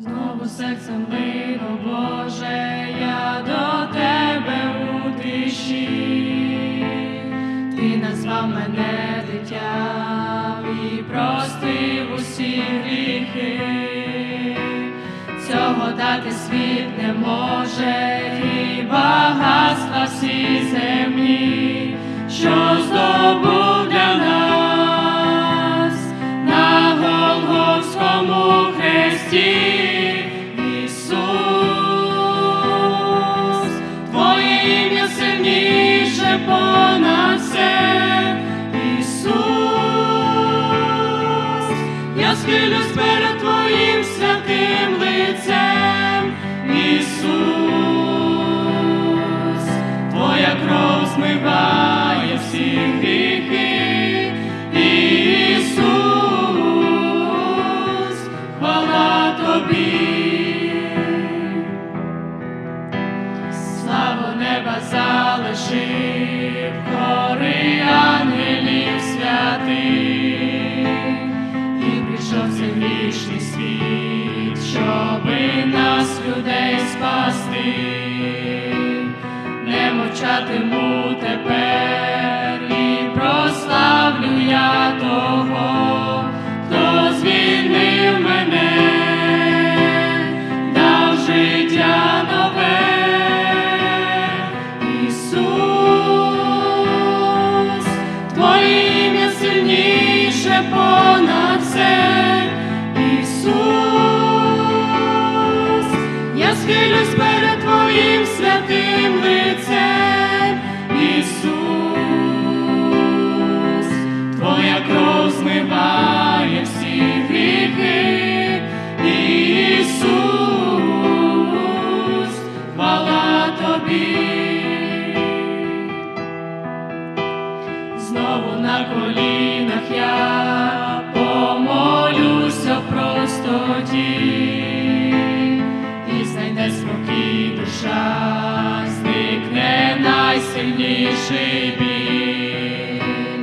Знову серцем лину, Боже, я до тебе у тиші. Ти назвав мене дитям і простив усі гріхи. Цього дати світ не може, і багатства всі земні, що здобув для нас на Голгофському хресті. Тобі. Славу неба залишив, гори ангелів святих, і прийшов цей грішний світ, щоби нас, людей, спасти, не мовчатиму понад все, Ісус, я схилюсь перед Твоїм святим лицем, Ісус, Твоя кров змиває всі гріхи, Ісус, хвала Тобі. Простоті, і знайде спокій душа, зникне найсильніший біль.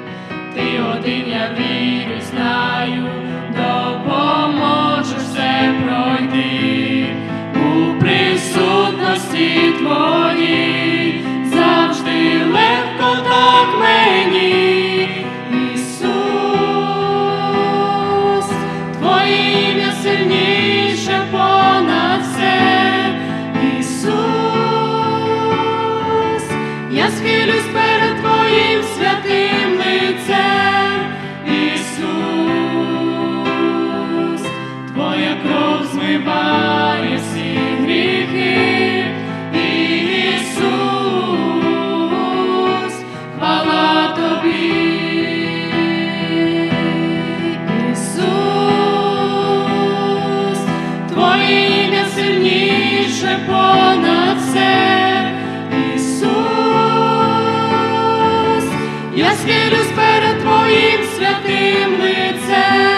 Ти один, я вірю, знаю, допоможеш все пройти у присутності твоїй, понад все, Ісус, я схилюсь перед Твоїм святим лицем.